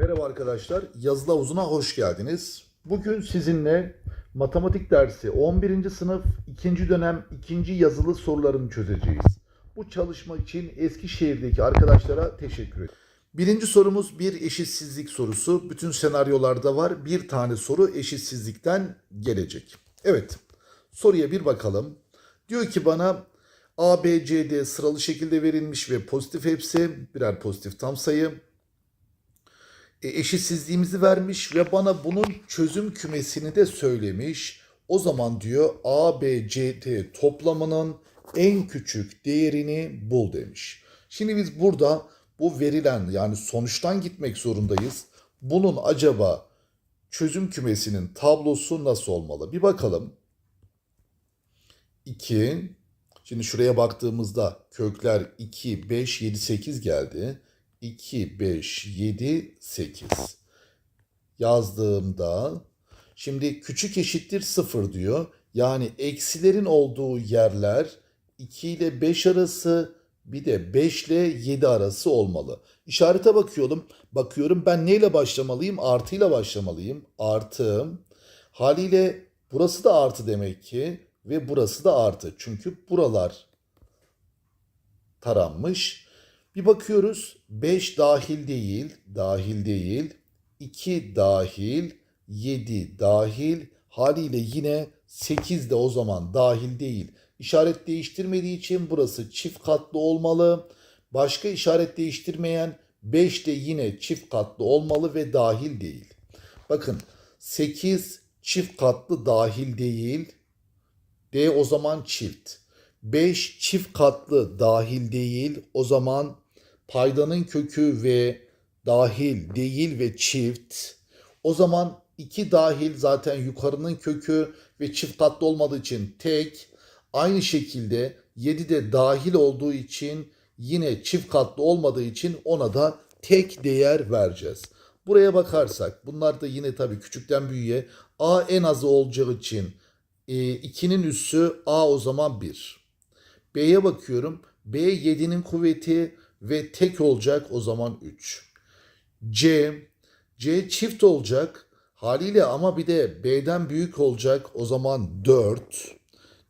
Merhaba arkadaşlar, yazılı havuzuna hoş geldiniz. Bugün sizinle matematik dersi 11. sınıf 2. dönem 2. yazılı sorularını çözeceğiz. Bu çalışma için Eskişehir'deki arkadaşlara teşekkür ederim. Birinci sorumuz bir eşitsizlik sorusu. Bütün senaryolarda var. Bir tane soru eşitsizlikten gelecek. Evet, soruya bir bakalım. Diyor ki bana A, B, C, D sıralı şekilde verilmiş ve pozitif hepsi birer pozitif tam sayı eşitsizliğimizi vermiş ve bana bunun çözüm kümesini de söylemiş. O zaman diyor A, B, C, D toplamının en küçük değerini bul demiş. Şimdi biz burada bu verilen yani sonuçtan gitmek zorundayız. Bunun acaba çözüm kümesinin tablosu nasıl olmalı? Bir bakalım. 2. Şimdi şuraya baktığımızda kökler 2, 5, 7, 8 geldi. 2, 5, 7, 8. Yazdığımda şimdi küçük eşittir 0 diyor. Yani eksilerin olduğu yerler 2 ile 5 arası bir de 5 ile 7 arası olmalı. İşarete bakıyorum. Bakıyorum ben neyle başlamalıyım? Artıyla başlamalıyım. Artı. Haliyle burası da artı demek ki ve burası da artı. Çünkü buralar taranmış. Bir bakıyoruz 5 dahil değil, dahil değil, 2 dahil, 7 dahil, haliyle yine 8 de o zaman dahil değil. İşaret değiştirmediği için burası çift katlı olmalı. Başka işaret değiştirmeyen 5 de yine çift katlı olmalı ve dahil değil. Bakın 8 çift katlı dahil değil. D o zaman çift. 5 çift katlı dahil değil. O zaman paydanın kökü ve dahil değil ve çift. O zaman 2 dahil zaten yukarının kökü ve çift katlı olmadığı için tek. Aynı şekilde 7 de dahil olduğu için yine çift katlı olmadığı için ona da tek değer vereceğiz. Buraya bakarsak bunlar da yine tabii küçükten büyüğe A en azı olacağı için 2'nin üssü A o zaman 1. B'ye bakıyorum. B 7'nin kuvveti ve tek olacak o zaman 3. C C çift olacak haliyle ama bir de B'den büyük olacak o zaman 4.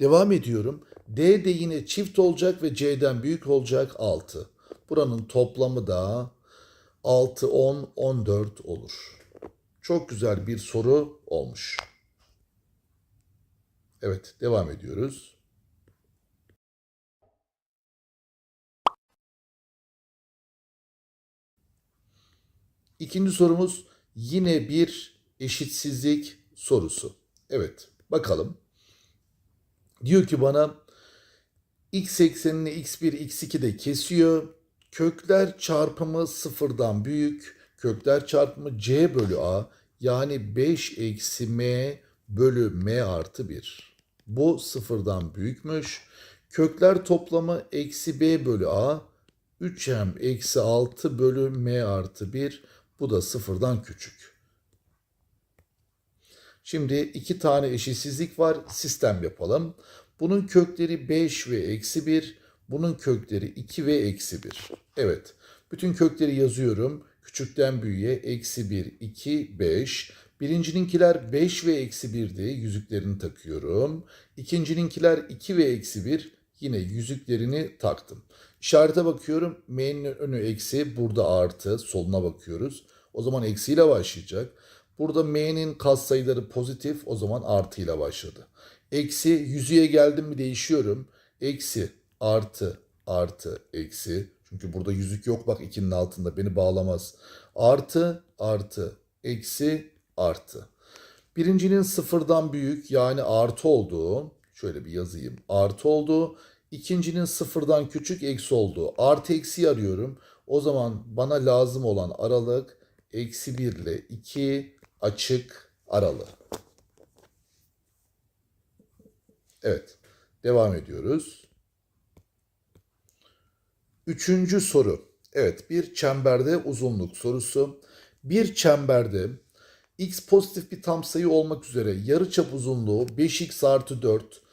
Devam ediyorum. D de yine çift olacak ve C'den büyük olacak 6. Buranın toplamı da 6, 10, 14 olur. Çok güzel bir soru olmuş. Evet, devam ediyoruz. İkinci sorumuz yine bir eşitsizlik sorusu. Evet, bakalım. Diyor ki bana x eksenini x1, x2 de kesiyor. Kökler çarpımı sıfırdan büyük. Kökler çarpımı c bölü a yani 5 eksi m bölü m artı 1. Bu sıfırdan büyükmüş. Kökler toplamı eksi b bölü a. 3m eksi 6 bölü m artı 1. Bu da sıfırdan küçük. Şimdi iki tane eşitsizlik var. Sistem yapalım. Bunun kökleri 5 ve eksi 1. Bunun kökleri 2 ve eksi 1. Evet. Bütün kökleri yazıyorum. Küçükten büyüğe eksi 1, 2, 5. Birincininkiler 5 ve eksi 1'di. Yüzüklerini takıyorum. İkincininkiler 2 ve eksi 1. Yine yüzüklerini taktım. İşarete bakıyorum. M'nin önü eksi. Burada artı. Soluna bakıyoruz. O zaman eksiyle başlayacak. Burada M'nin katsayıları pozitif. O zaman artıyla başladı. Eksi yüzüğe geldim mi değişiyorum. Eksi artı artı eksi. Çünkü burada yüzük yok bak ikinin altında beni bağlamaz. Artı artı eksi artı. Birincinin sıfırdan büyük yani artı olduğu şöyle bir yazayım artı olduğu. İkincinin sıfırdan küçük eksi olduğu. Artı eksi arıyorum. O zaman bana lazım olan aralık eksi 1 ile 2 açık aralığı. Evet. Devam ediyoruz. Üçüncü soru. Evet bir çemberde uzunluk sorusu. Bir çemberde x pozitif bir tam sayı olmak üzere yarıçap uzunluğu 5x artı 4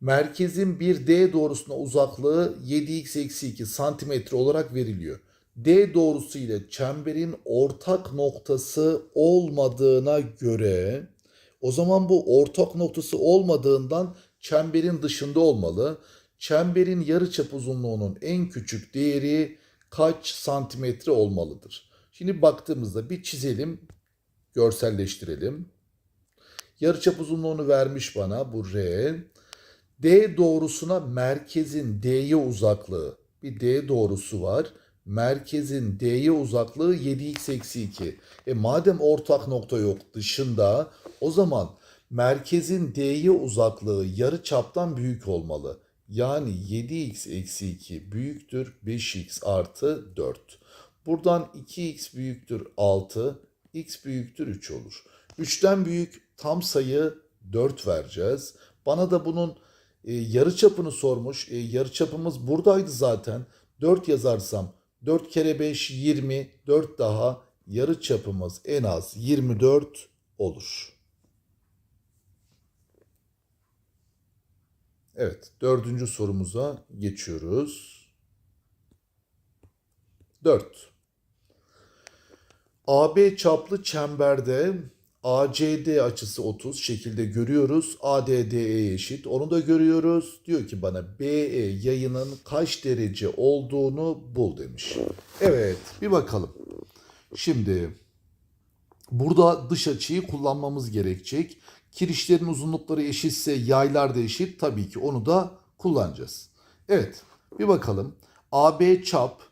merkezin bir D doğrusuna uzaklığı 7x eksi 2 santimetre olarak veriliyor. D doğrusu ile çemberin ortak noktası olmadığına göre o zaman bu ortak noktası olmadığından çemberin dışında olmalı. Çemberin yarıçap uzunluğunun en küçük değeri kaç santimetre olmalıdır? Şimdi baktığımızda bir çizelim, görselleştirelim. Yarıçap uzunluğunu vermiş bana bu R. D doğrusuna merkezin D'ye uzaklığı. Bir D doğrusu var. Merkezin D'ye uzaklığı 7x eksi 2. E madem ortak nokta yok dışında o zaman merkezin D'ye uzaklığı yarı çaptan büyük olmalı. Yani 7x eksi 2 büyüktür 5x artı 4. Buradan 2x büyüktür 6, x büyüktür 3 olur. 3'ten büyük tam sayı 4 vereceğiz. Bana da bunun e, yarıçapını sormuş. E, yarıçapımız buradaydı zaten. 4 yazarsam 4 kere 5 20, 4 daha yarıçapımız en az 24 olur. Evet, dördüncü sorumuza geçiyoruz. 4. AB çaplı çemberde ACD açısı 30 şekilde görüyoruz. ADDE eşit. Onu da görüyoruz. Diyor ki bana BE yayının kaç derece olduğunu bul demiş. Evet, bir bakalım. Şimdi burada dış açıyı kullanmamız gerekecek. Kirişlerin uzunlukları eşitse yaylar da eşit. Tabii ki onu da kullanacağız. Evet, bir bakalım. AB çap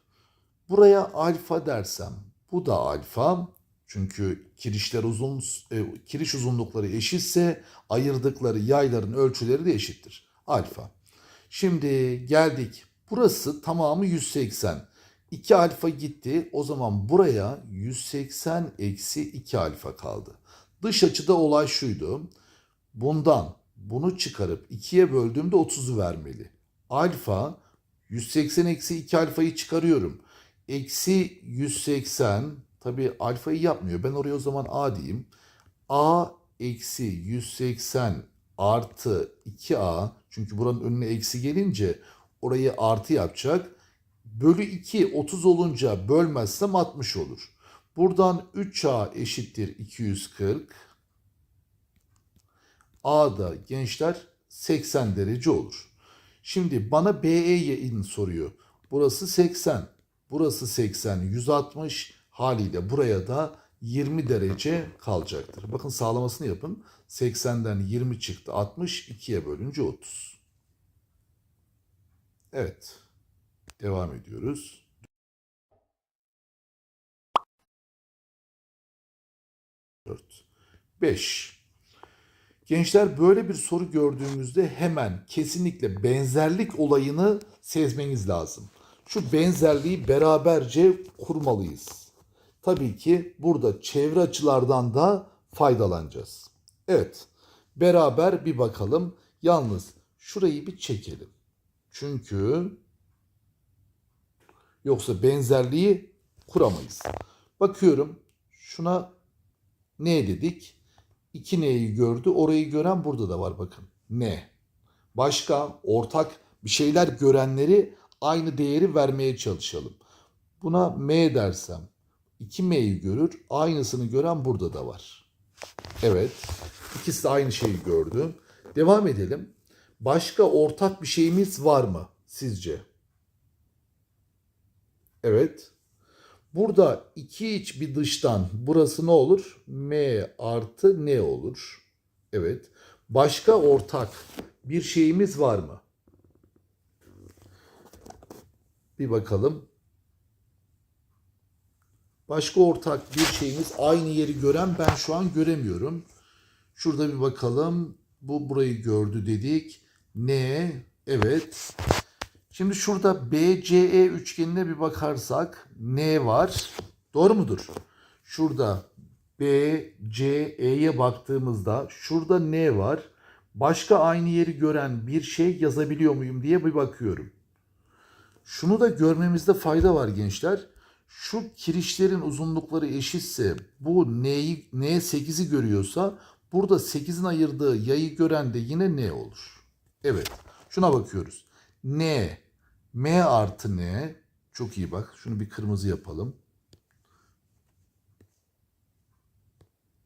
buraya alfa dersem bu da alfa. Çünkü kirişler uzun e, kiriş uzunlukları eşitse ayırdıkları yayların ölçüleri de eşittir. Alfa. Şimdi geldik. Burası tamamı 180. 2 alfa gitti. O zaman buraya 180 eksi 2 alfa kaldı. Dış açıda olay şuydu. Bundan bunu çıkarıp 2'ye böldüğümde 30'u vermeli. Alfa 180 eksi 2 alfayı çıkarıyorum. Eksi 180 tabi alfayı yapmıyor. Ben oraya o zaman A diyeyim. A eksi 180 artı 2A çünkü buranın önüne eksi gelince orayı artı yapacak. Bölü 2 30 olunca bölmezsem 60 olur. Buradan 3A eşittir 240. A'da gençler 80 derece olur. Şimdi bana BE'yi soruyor. Burası 80. Burası 80. 160 haliyle buraya da 20 derece kalacaktır. Bakın sağlamasını yapın. 80'den 20 çıktı 60. 2'ye bölünce 30. Evet. Devam ediyoruz. Dört. Beş. Gençler böyle bir soru gördüğümüzde hemen kesinlikle benzerlik olayını sezmeniz lazım. Şu benzerliği beraberce kurmalıyız. Tabii ki burada çevre açılardan da faydalanacağız. Evet, beraber bir bakalım. Yalnız şurayı bir çekelim. Çünkü yoksa benzerliği kuramayız. Bakıyorum şuna ne dedik? 2 neyi gördü? Orayı gören burada da var bakın. Ne? Başka ortak bir şeyler görenleri aynı değeri vermeye çalışalım. Buna M dersem 2M'yi görür. Aynısını gören burada da var. Evet. İkisi de aynı şeyi gördü. Devam edelim. Başka ortak bir şeyimiz var mı sizce? Evet. Burada iki iç bir dıştan burası ne olur? M artı N olur. Evet. Başka ortak bir şeyimiz var mı? Bir bakalım. Başka ortak bir şeyimiz aynı yeri gören ben şu an göremiyorum. Şurada bir bakalım. Bu burayı gördü dedik. N evet. Şimdi şurada BCE üçgenine bir bakarsak N var. Doğru mudur? Şurada BCE'ye baktığımızda şurada N var. Başka aynı yeri gören bir şey yazabiliyor muyum diye bir bakıyorum. Şunu da görmemizde fayda var gençler. Şu kirişlerin uzunlukları eşitse bu N'yi N8'i görüyorsa burada 8'in ayırdığı yayı gören de yine N olur. Evet. Şuna bakıyoruz. N M artı N Çok iyi bak. Şunu bir kırmızı yapalım.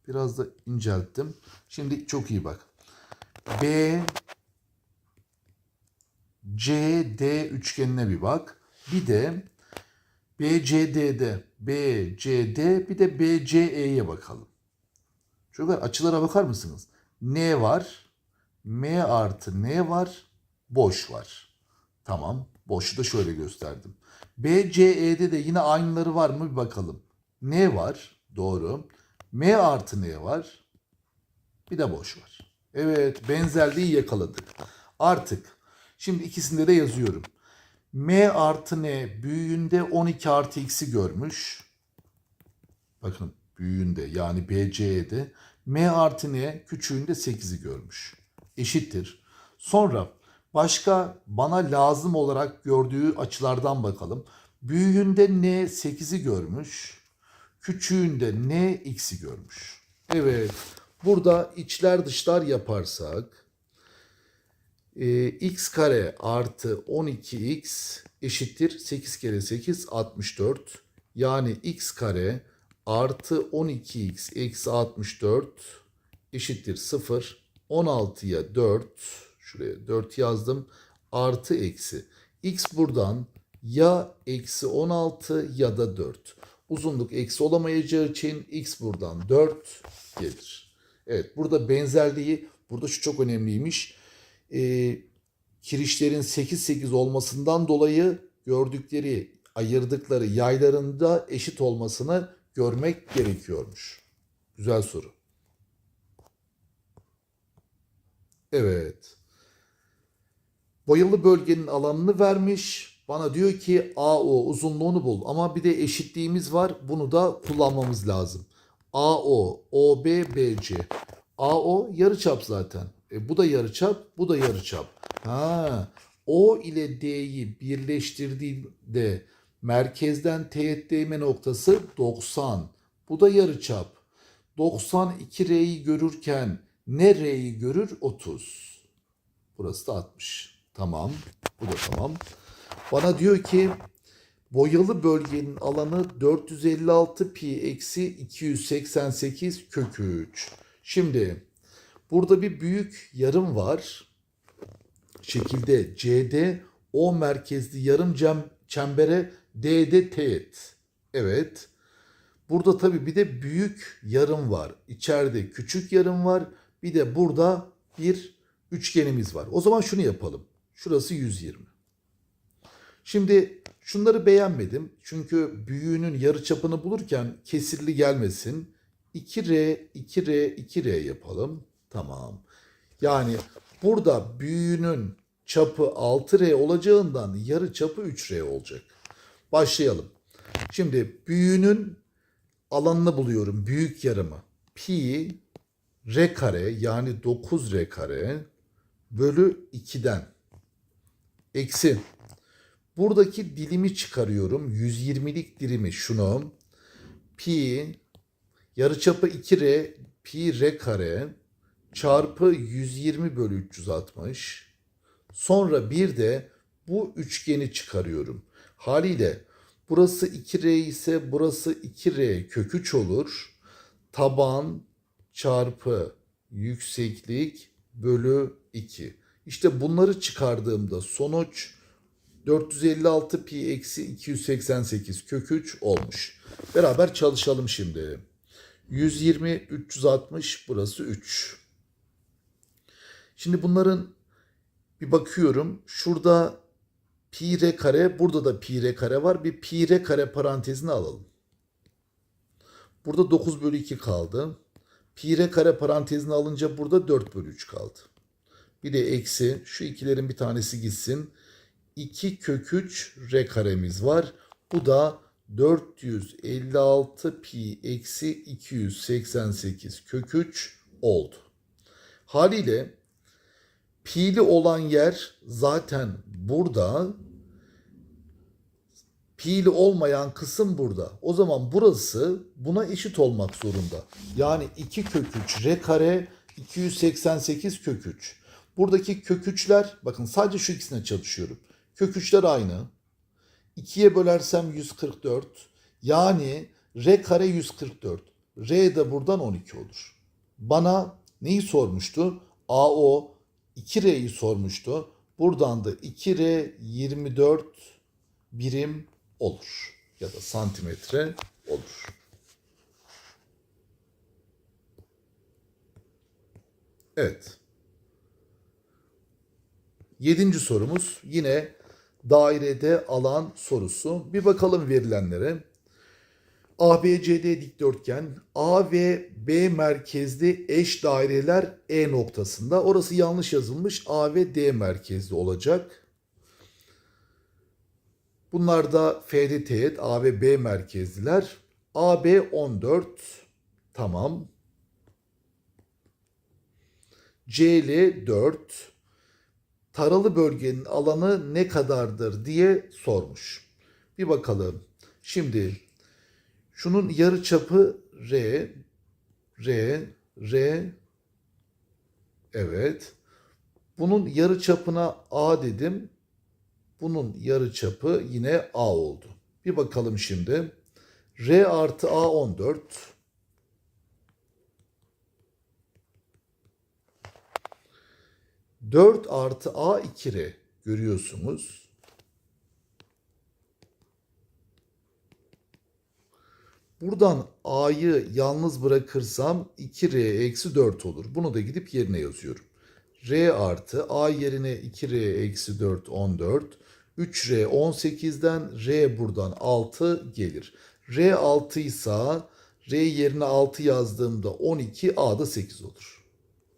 Biraz da incelttim. Şimdi çok iyi bak. B CD üçgenine bir bak. Bir de BCD'de BCD bir de BCE'ye bakalım. Çocuklar açılara bakar mısınız? N var. M artı N var. Boş var. Tamam. Boşu da şöyle gösterdim. BCE'de de yine aynıları var mı bir bakalım. N var. Doğru. M artı N var. Bir de boş var. Evet benzerliği yakaladık. Artık şimdi ikisinde de yazıyorum. M artı N büyüğünde 12 artı x'i görmüş. Bakın büyüğünde yani BC'de M artı N küçüğünde 8'i görmüş. Eşittir. Sonra başka bana lazım olarak gördüğü açılardan bakalım. Büyüğünde N 8'i görmüş. Küçüğünde N x'i görmüş. Evet. Burada içler dışlar yaparsak e, x kare artı 12x eşittir 8 kere 8 64. Yani x kare artı 12x eksi 64 eşittir 0. 16'ya 4 şuraya 4 yazdım artı eksi. x buradan ya eksi 16 ya da 4. Uzunluk eksi olamayacağı için x buradan 4 gelir. Evet burada benzerliği burada şu çok önemliymiş. Ee, kirişlerin 8-8 olmasından dolayı gördükleri ayırdıkları yaylarında eşit olmasını görmek gerekiyormuş. Güzel soru. Evet. Boyalı bölgenin alanını vermiş. Bana diyor ki AO uzunluğunu bul. Ama bir de eşitliğimiz var. Bunu da kullanmamız lazım. AO, OB, BC. AO yarıçap zaten. E, bu da yarıçap, bu da yarıçap. Ha, O ile D'yi birleştirdiğinde merkezden teğet değme noktası 90. Bu da yarıçap. 92 R'yi görürken ne R'yi görür? 30. Burası da 60. Tamam. Bu da tamam. Bana diyor ki boyalı bölgenin alanı 456 pi eksi 288 kök 3. Şimdi burada bir büyük yarım var. Şekilde CD O merkezli yarım cem, çembere D'de teğet. Evet. Burada tabii bir de büyük yarım var. İçeride küçük yarım var. Bir de burada bir üçgenimiz var. O zaman şunu yapalım. Şurası 120. Şimdi şunları beğenmedim. Çünkü büyüğünün yarı çapını bulurken kesirli gelmesin. 2R, 2R, 2R yapalım. Tamam. Yani burada büyüğünün çapı 6R olacağından yarı çapı 3R olacak. Başlayalım. Şimdi büyüğünün alanını buluyorum. Büyük yarımı. Pi R kare yani 9 R kare bölü 2'den eksi buradaki dilimi çıkarıyorum. 120'lik dilimi şunu pi yarıçapı 2R pi R kare çarpı 120 bölü 360 sonra bir de bu üçgeni çıkarıyorum. Haliyle burası 2R ise burası 2R kök 3 olur. Taban çarpı yükseklik bölü 2. İşte bunları çıkardığımda sonuç 456 pi eksi 288 kök 3 olmuş. Beraber çalışalım şimdi. 120, 360 burası 3. Şimdi bunların bir bakıyorum. Şurada pi r kare, burada da pi r kare var. Bir pi r kare parantezini alalım. Burada 9 bölü 2 kaldı. Pi r kare parantezini alınca burada 4 bölü 3 kaldı. Bir de eksi şu ikilerin bir tanesi gitsin. 2 kök 3 r karemiz var. Bu da 456 pi eksi 288 kök 3 oldu. Haliyle pi'li olan yer zaten burada. Pi'li olmayan kısım burada. O zaman burası buna eşit olmak zorunda. Yani 2 kök 3 r kare 288 kök 3. Buradaki kök 3'ler bakın sadece şu ikisine çalışıyorum. Kök 3'ler aynı. 2'ye bölersem 144. Yani R kare 144. R de buradan 12 olur. Bana neyi sormuştu? AO 2R'yi sormuştu. Buradan da 2R 24 birim olur. Ya da santimetre olur. Evet. Yedinci sorumuz yine dairede alan sorusu. Bir bakalım verilenlere. ABCD dikdörtgen A ve B merkezli eş daireler E noktasında. Orası yanlış yazılmış. A ve D merkezli olacak. Bunlar da F'de teğet A ve B merkezliler. AB 14. Tamam. CL 4 taralı bölgenin alanı ne kadardır diye sormuş. Bir bakalım. Şimdi şunun yarı çapı R, R, R, evet. Bunun yarı çapına A dedim. Bunun yarı çapı yine A oldu. Bir bakalım şimdi. R artı A 14. Dört artı A 2R görüyorsunuz. Buradan A'yı yalnız bırakırsam 2R eksi 4 olur. Bunu da gidip yerine yazıyorum. R artı A yerine 2R eksi 4 14. 3R 18'den R buradan 6 gelir. R 6 ise R yerine 6 yazdığımda 12 A da 8 olur.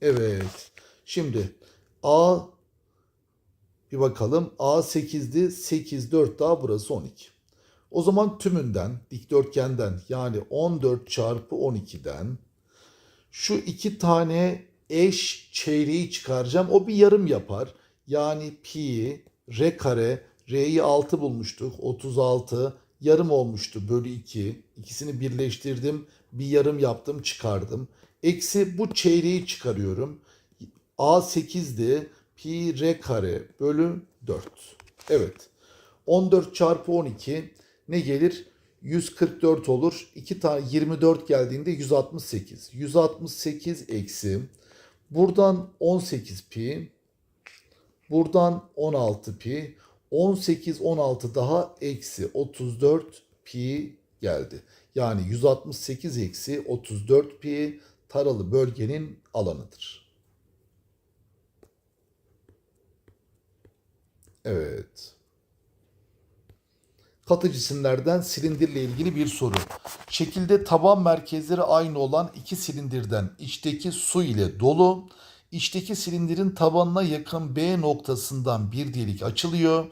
Evet. Şimdi A bir bakalım. A 8'di. 8 4 daha burası 12. O zaman tümünden dikdörtgenden yani 14 çarpı 12'den şu iki tane eş çeyreği çıkaracağım. O bir yarım yapar. Yani pi r kare r'yi 6 bulmuştuk. 36 yarım olmuştu bölü 2. İkisini birleştirdim. Bir yarım yaptım çıkardım. Eksi bu çeyreği çıkarıyorum. A 8'di. Pi r kare bölü 4. Evet. 14 çarpı 12 ne gelir? 144 olur. 2 tane 24 geldiğinde 168. 168 eksi buradan 18 pi buradan 16 pi 18 16 daha eksi 34 pi geldi. Yani 168 eksi 34 pi taralı bölgenin alanıdır. Evet. Katı cisimlerden silindirle ilgili bir soru. Şekilde taban merkezleri aynı olan iki silindirden içteki su ile dolu, içteki silindirin tabanına yakın B noktasından bir delik açılıyor.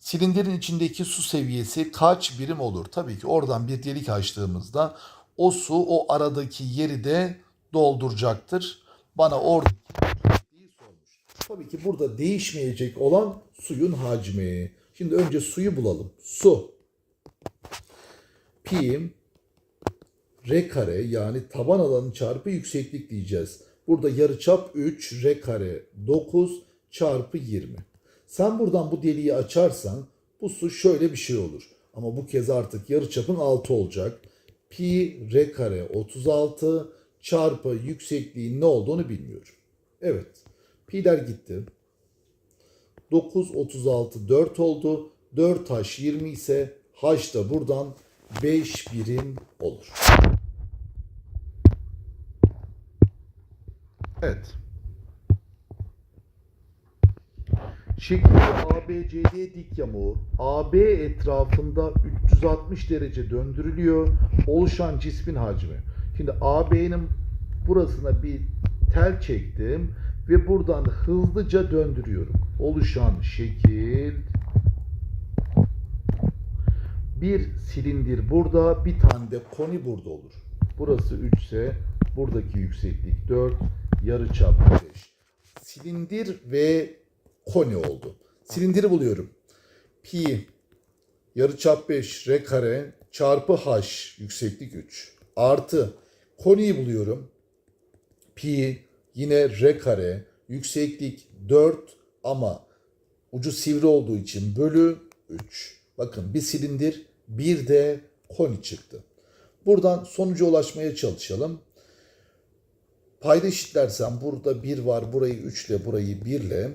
Silindirin içindeki su seviyesi kaç birim olur? Tabii ki oradan bir delik açtığımızda o su o aradaki yeri de dolduracaktır. Bana sormuş. Tabii ki burada değişmeyecek olan suyun hacmi. Şimdi önce suyu bulalım. Su. Pi r kare yani taban alanı çarpı yükseklik diyeceğiz. Burada yarıçap 3 r kare 9 çarpı 20. Sen buradan bu deliği açarsan bu su şöyle bir şey olur. Ama bu kez artık yarıçapın 6 olacak. Pi r kare 36 çarpı yüksekliğin ne olduğunu bilmiyorum. Evet. Pi'ler gitti. 9, 36, 4 oldu. 4 h 20 ise h da buradan 5 birim olur. Evet. Şekilde ABCD dik yamuğu AB etrafında 360 derece döndürülüyor. Oluşan cismin hacmi. Şimdi AB'nin burasına bir tel çektim ve buradan hızlıca döndürüyorum. Oluşan şekil bir silindir burada, bir tane de koni burada olur. Burası 3 ise buradaki yükseklik 4, yarıçap 5. Silindir ve koni oldu. Silindiri buluyorum. Pi yarıçap 5 r kare çarpı h yükseklik 3 artı koniyi buluyorum. Pi yine r kare yükseklik 4 ama ucu sivri olduğu için bölü 3 Bakın bir silindir bir de koni çıktı. Buradan sonuca ulaşmaya çalışalım. Payda eşitlersem burada 1 var. Burayı 3 ile burayı 1 ile.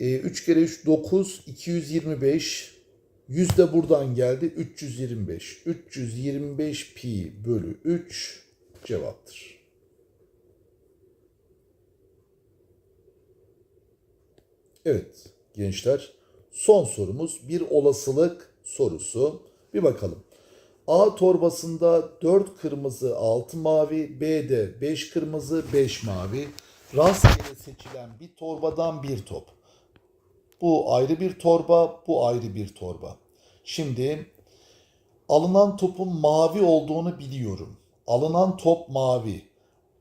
E, 3 kere 3 9. 225. 100 de buradan geldi. 325. 325 pi bölü 3 cevaptır. Evet gençler son sorumuz bir olasılık sorusu. Bir bakalım. A torbasında 4 kırmızı 6 mavi, B'de 5 kırmızı 5 mavi. Rastgele seçilen bir torbadan bir top. Bu ayrı bir torba, bu ayrı bir torba. Şimdi alınan topun mavi olduğunu biliyorum. Alınan top mavi.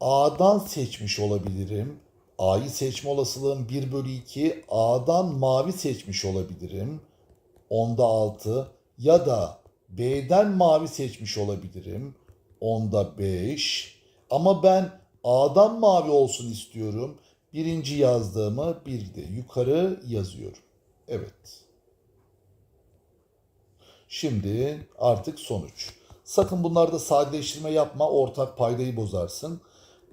A'dan seçmiş olabilirim. A'yı seçme olasılığım 1 bölü 2. A'dan mavi seçmiş olabilirim. Onda 6. Ya da B'den mavi seçmiş olabilirim. Onda 5. Ama ben A'dan mavi olsun istiyorum. Birinci yazdığımı bir de yukarı yazıyorum. Evet. Şimdi artık sonuç. Sakın bunlarda sadeleştirme yapma, ortak paydayı bozarsın.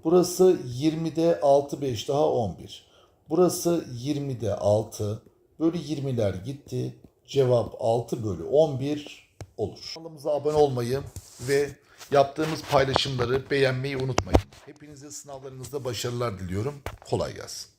Burası 20'de 6, 5 daha 11. Burası 20'de 6. Bölü 20'ler gitti. Cevap 6 bölü 11 olur. Kanalımıza abone olmayı ve yaptığımız paylaşımları beğenmeyi unutmayın. Hepinize sınavlarınızda başarılar diliyorum. Kolay gelsin.